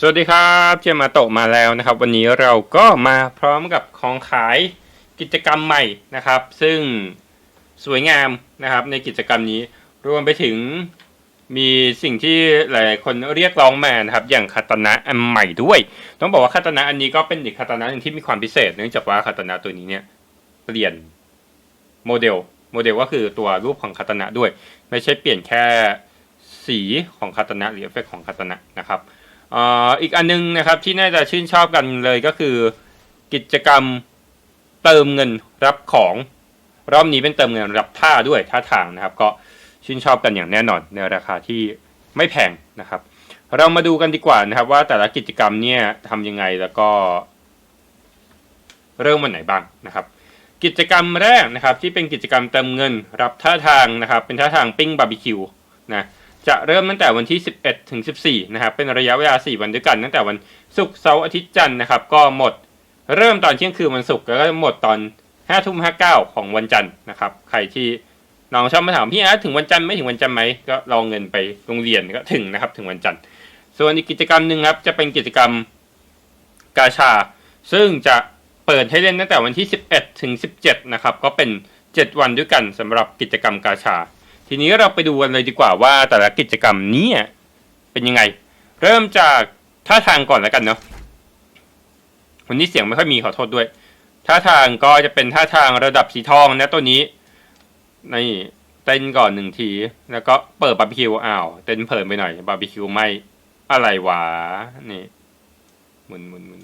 สวัสดีครับเจมาโตมาแล้วนะครับ วันนี้เราก็มาพร้อมกับของขายกิจกรรมใหม่นะครับ ซึ่งสวยงามนะครับในกิจกรรมนี้รวมไปถึงมีสิ่งที่หลายๆคนเรียกร้องมานะครับ อย่างคาตานะอันใหม่ด้วย ต้องบอกว่าคาตานะอันนี้ก็เป็นอีกคาตานะหนึ่งที่มีความพิเศษ เนื่องจากว่าคาตานะตัวนี้เนี่ยเปลี่ยนโมเดลโมเดลก็คือตัวรูปของคาตานะด้วย ไม่ใช่เปลี่ยนแค่สีของคาตานะหรือเอฟเฟกต์ของคาตานะนะครับ อีกอันนึงนะครับที่น่าจะชื่นชอบกันเลยก็คือ กิจกรรมเติมเงินรับของ รอบนี้เป็นเติมเงินรับท่าด้วยท่าทางนะครับ ก็ชื่นชอบกันอย่างแน่นอนในราคาที่ไม่แพงนะครับ เรามาดูกันดีกว่านะครับ ว่าแต่ละกิจกรรมเนี่ยทำยังไงแล้วก็ เริ่มวันไหนบ้างนะครับ กิจกรรมแรกนะครับ ที่เป็นกิจกรรมเติมเงินรับท่าทางนะครับ เป็นท่าทางปิ้งบาร์บีคิวนะ จะเริ่มตั้งแต่วันที่ 11 ถึง 14 นะครับ เป็นระยะเวลา 4 วันด้วยกัน ตั้งแต่วันศุกร์เสาร์อาทิตย์จันทร์นะครับ ก็หมดเริ่มตอนเที่ยงคืนวันศุกร์แล้วก็หมดตอน5ทุ่ม59 ของวันจันทร์นะครับ ใครที่น้องชอบมาถามพี่อาร์ถึงวันจันทร์ไหม่ถึงวันจันทร์ไหมก็ลองเงินไปโรงเรียนก็ถึงนะครับ ถึงวันจันทร์ ส่วนอีกกิจกรรมหนึ่งครับ จะเป็นกิจกรรมกาชา ซึ่งจะเปิดให้เล่นตั้งแต่วันที่ 11 ถึง 17 นะครับ ก็เป็น 7 วันด้วยกันสำหรับกิจกรรมกาชา ทีนี้เราไปดูกันเลยดีกว่าว่าแต่ละกิจกรรมนี้เป็นยังไง เริ่มจากท่าทางก่อนแล้วกันเนาะวันนี้เสียงไม่ค่อยมีขอโทษด้วย ท่าทางก็จะเป็นท่าทางระดับสีทองนะตัวนี้นี่เต้นก่อนหนึ่งที แล้วก็เปิดบาร์บีคิวอ้าวเต้นเพลินไปหน่อยบาร์บีคิวไม่อะไรวะนี่หมุนหมุนหมุน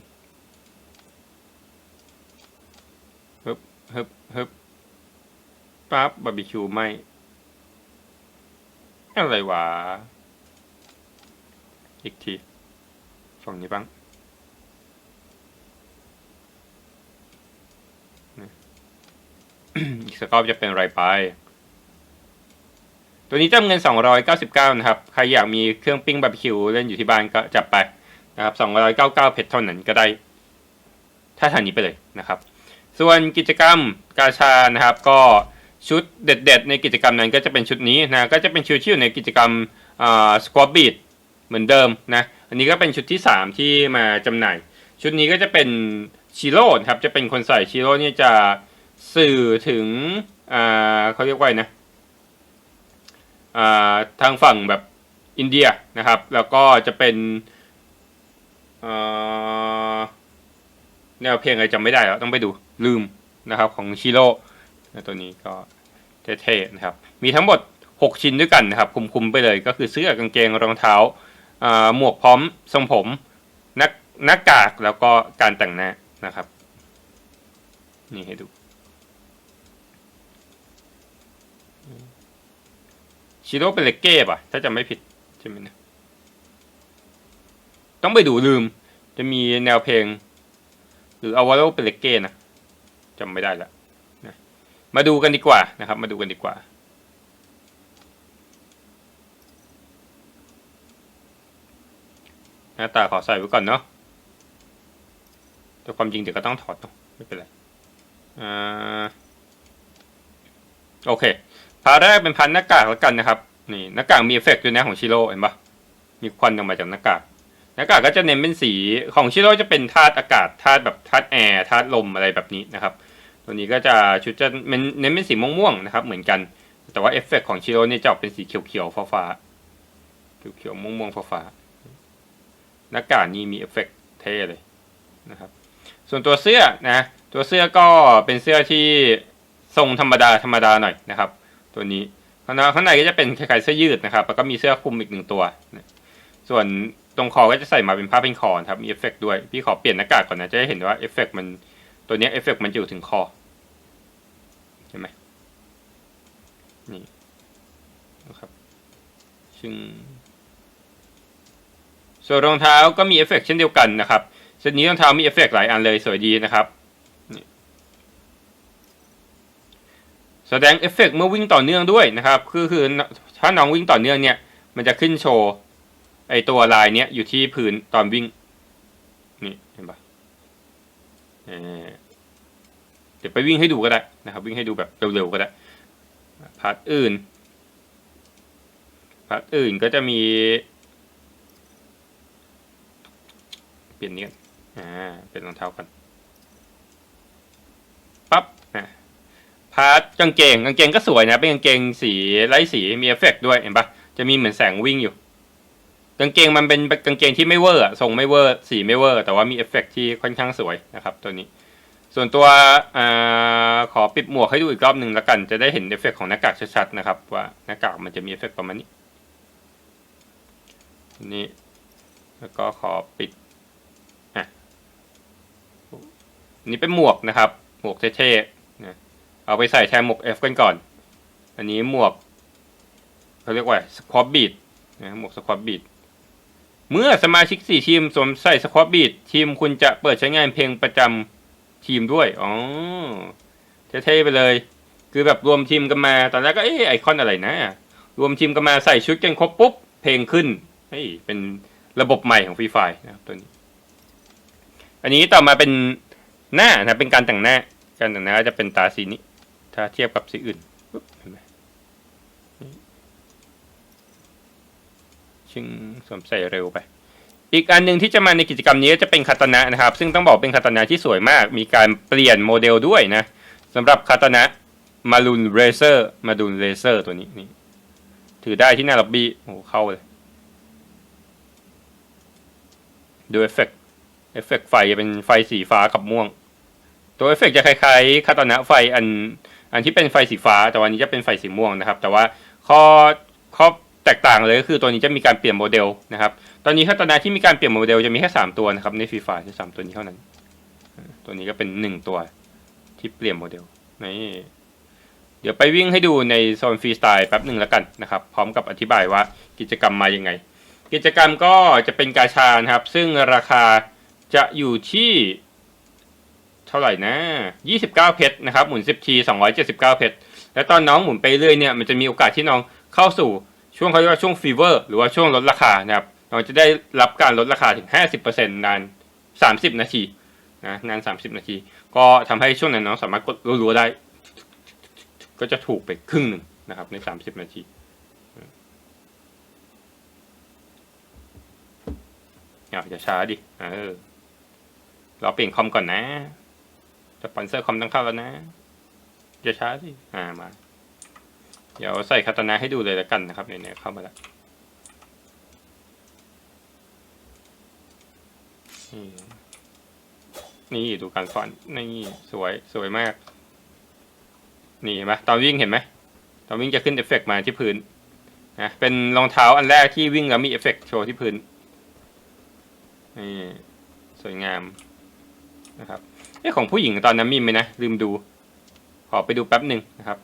ฮึบฮึบฮึบปั๊บบาร์บีคิวไม่ อะไรวะ อีกทีฝั่งนี้บ้างอีกสักรอบจะเป็นอะไรไป ตัวนี้จำเงิน 299 นะครับ ใครอยากมีเครื่องปิ้งบาร์บีคิวเล่นอยู่ที่บ้านก็จับไปนะครับ 299 เพชรเท่านั้นก็ได้ ถ้าทางนี้ไปเลยนะครับ ส่วนกิจกรรมกาชานะครับ ก็ ชุดเด็ด ๆ ในกิจกรรมนั้นก็จะเป็นชุดนี้นะก็จะเป็นชุดที่อยู่ในกิจกรรมสควอตบีดเหมือนเดิมนะอันนี้ก็เป็นชุดที่ 3 ที่มาจำหน่าย ชุดนี้ก็จะเป็นชิโร่ครับจะเป็นคนใส่ชิโร่เนี่ยจะสื่อถึงเขาเรียกว่าไงนะาทางฝั่งแบบอินเดียนะครับ แล้วก็จะเป็นแนวเพลงอะไรจำไม่ได้แล้วต้องไปดูลืมนะครับของชิโร่ ตัวนี้ก็เท่ๆนะครับ มีทั้งหมด 6 ชิ้นด้วยกันนะครับ คุมๆไปเลยก็คือเสื้อกางเกงรองเท้าหมวกพร้อมทรงผมหน้าหน้ากากแล้วก็การแต่งหน้านะครับ นี่ให้ดู ชิโร่เป็นเลเก้ป่ะ ถ้าจำไม่ผิดใช่ไหมนะต้องไปดูลืม จะมีแนวเพลง หรืออวาโรเป็นเลเก้นะจำไม่ได้ละ มาดูกันดีกว่านะครับ มาดูกันดีกว่า หน้าตาขอใส่ไว้ก่อนเนาะแต่ความจริงเดี๋ยวก็ต้องถอดเนาะไม่เป็นไรอ่าโอเคพาร์ทแรกเป็นพันหน้ากากแล้วกันนะครับ นี่หน้ากากมีเอฟเฟกต์ด้วยนะของชิโร่เห็นปะมีควันออกมาจากหน้ากากหน้ากากก็จะเน้นเป็นสีของชิโร่จะเป็นธาตุอากาศธาตุแบบธาตุแอร์ธาตุลมอะไรแบบนี้นะครับ ตัวนี้ก็จะชุดจะเน้นเป็นสีม่วงๆนะครับ เหมือนกัน แต่ว่าเอฟเฟกต์ของชิโร่เนี่ยจะออกเป็นสีเขียวๆฟ้าๆเขียวๆม่วงๆฟ้าๆหน้ากากนี้มีเอฟเฟกต์เท่เลยนะครับ ส่วนตัวเสื้อนะตัวเสื้อก็เป็นเสื้อที่ทรงธรรมดาธรรมดาหน่อยนะครับ ตัวนี้ข้างในข้างในก็จะเป็นคล้ายๆเสื้อยืดนะครับ แล้วก็มีเสื้อคลุมอีกหนึ่งตัว ส่วนตรงคอก็จะใส่มาเป็นผ้าเป็นคอนะครับ มีเอฟเฟกต์ด้วย พี่ขอเปลี่ยนหน้ากากก่อนนะ จะได้เห็นว่าเอฟเฟกต์มัน ตัวนี้เอฟเฟกต์มันจะอยู่ถึงคอ เห็นไหมนี่นะครับซึ่งส่วนรองเท้าก็มีเอฟเฟกต์เช่นเดียวกันนะครับเซตนี้รองเท้ามีเอฟเฟกต์หลายอันเลยสวยดีนะครับแสดงเอฟเฟกต์เมื่อวิ่งต่อเนื่องด้วยนะครับคือคือถ้าน้องวิ่งต่อเนื่องเนี่ย มันจะขึ้นโชว์ไอตัวลายเนี้ยอยู่ที่พื้นตอนวิ่ง นี่เห็นปะ เดี๋ยวไปวิ่งให้ดูก็ได้นะครับ วิ่งให้ดูแบบเร็วๆก็ได้พาร์ทอื่นพาร์ทอื่นก็จะมี เปลี่ยนนี้กันอ่าเป็นรองเท้ากันปั๊บนะพาร์ทกางเกงกางเกงก็สวยนะ เป็นกางเกงสีไร้สีมีเอฟเฟกต์ด้วยเห็นปะจะมีเหมือนแสงวิ่งอยู่ กางเกงมันเป็นกางเกงที่ไม่เวอร์อะทรงไม่เวอร์สีไม่เวอร์ แต่ว่ามีเอฟเฟกต์ที่ค่อนข้างสวยนะครับตัวนี้ ส่วนตัวอขอปิดหมวกให้ดูอีกรอบหนึ่งแล้วกัน จะได้เห็นเอฟเฟกต์ของหน้ากากชัดๆนะครับ ว่าหน้ากากมันจะมีเอฟเฟกต์ประมาณนี้นี่แล้วก็ขอปิดอะอันนี้เป็นหมวกนะครับ หมวกเท่ๆนะเอาไปใส่แทนหมวก F กันก่อน อันนี้หมวกเขาเรียกว่าสควอตบีดนะหมวกสควอตบีด เมื่อสมาชิก 4 ทีมสวมใส่สควอบีดทีมคุณจะเปิดใช้งานเพลงประจำทีมด้วย อ๋อเท่ๆไปเลย คือแบบรวมทีมกันมา ตอนแรกก็เอ๊ไอคอนอะไรนะ รวมทีมกันมาใส่ชุดกันครบปุ๊บ เพลงขึ้นเฮ้ยเป็นระบบใหม่ของฟรีไฟนะครับตัวนี้ อันนี้ต่อมาเป็นหน้านะเป็นการแต่งหน้า การแต่งหน้าจะเป็นตาสีนี้ ถ้าเทียบกับสีอื่นเห็นไหม ชึงสวมใส่เร็วไป อีกอันหนึ่งที่จะมาในกิจกรรมนี้จะเป็นคาตนะนะครับ ซึ่งต้องบอกเป็นคาตนะที่สวยมาก มีการเปลี่ยนโมเดลด้วยนะสำหรับคาตนะมารูนเรเซอร์มาดูนเรเซอร์ตัวนี้นี่ถือได้ที่หน้าล็อบบี้โอ้เข้าเลยดูเอฟเฟกต์เอฟเฟกต์ไฟเป็นไฟสีฟ้ากับม่วง ตัวเอฟเฟกต์จะคล้ายๆคาตนะไฟอันอันที่เป็นไฟสีฟ้า แต่วันนี้จะเป็นไฟสีม่วงนะครับ แต่ว่าข้อข้อ แตกต่างเลยก็คือตัวนี้จะมีการเปลี่ยนโมเดลนะครับ ตอนนี้คาตานะที่มีการเปลี่ยนโมเดลจะมีแค่สามตัวนะครับในฟรีไฟคือสามตัวนี้เท่านั้น ตัวนี้ก็เป็นหนึ่งตัวที่เปลี่ยนโมเดลนี่เดี๋ยวไปวิ่งให้ดูในโซนฟรีสไตล์แป๊บหนึ่งแล้วกันนะครับ พร้อมกับอธิบายว่ากิจกรรมมายังไง กิจกรรมก็จะเป็นกาชานะครับ ซึ่งราคาจะอยู่ที่เท่าไหร่นะ29 เพชรนะครับ หมุน 10 ที 279 เพชร และตอนน้องหมุนไปเรื่อยเนี่ย มันจะมีโอกาสที่น้องเข้าสู่ ช่วงเขาเรียกว่าช่วงฟีเวอร์หรือว่าช่วงลดราคานะครับน้องจะได้รับการลดราคาถึง 50%นาน 30 นาทีนะนาน 30 นาที ก็ทำให้ช่วงนั้นน้องสามารถกดรัวๆได้ ก็จะถูกไปครึ่งหนึ่งนะครับ ใน 30 นาทีอย่าช้าดิเออเราเปลี่ยนคอมก่อนนะสปอนเซอร์คอมต้องเข้าแล้วนะอย่าช้าสิอ่ามา เดี๋ยวใส่คาตานะให้ดูเลยแล้วกันนะครับเนี่ยเข้ามาแล้วนี่ดูการฟอนนี่สวยสวยมาก นี่เห็นไหมตอนวิ่งเห็นไหมตอนวิ่งจะขึ้นเอฟเฟกต์มาที่พื้นนะเป็นรองเท้าอันแรกที่วิ่งแล้วมีเอฟเฟกต์โชว์ที่พื้นนี่สวยงามนะครับเอ้ของผู้หญิงตอนนั้นมีไหมนะลืมดู ขอไปดูแป๊บหนึ่งนะครับ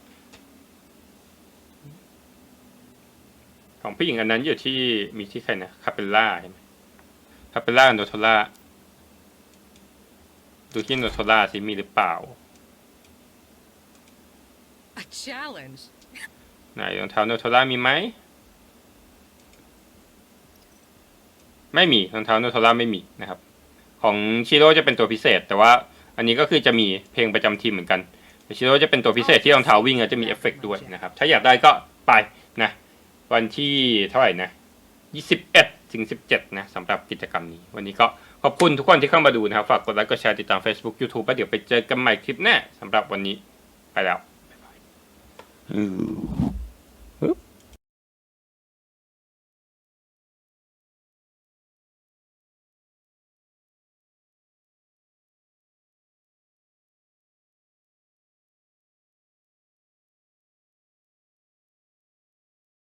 ของผู้หญิงอันนั้นอยู่ที่มีที่ใครนะคาเปลล่าใช่ไหมคาเปลล่าโนโทล่าดูที่โนโทล่าสิมีหรือเปล่า A challenge? ไหนรองเท้าโนโทล่ามีไหม ไม่มีรองเท้าโนโทล่าไม่มีนะครับ ของชิโร่จะเป็นตัวพิเศษ แต่ว่าอันนี้ก็คือจะมีเพลงประจำทีมเหมือนกันแต่ชิโร่จะเป็นตัวพิเศษที่รองเท้าวิ่งอะจะมีเอฟเฟกต์ด้วยนะครับ ถ้าอยากได้ก็ไปนะ วันที่เท่าไหร่นะ21ถึง17นะสำหรับกิจกรรมนี้ วันนี้ก็ขอบคุณทุกคนที่เข้ามาดูนะครับ ฝากกดไลค์กดแชร์ติดตาม Facebook YouTube แล้วเดี๋ยวไปเจอกันใหม่คลิปหน้าสำหรับวันนี้ไปแล้ว Ooh.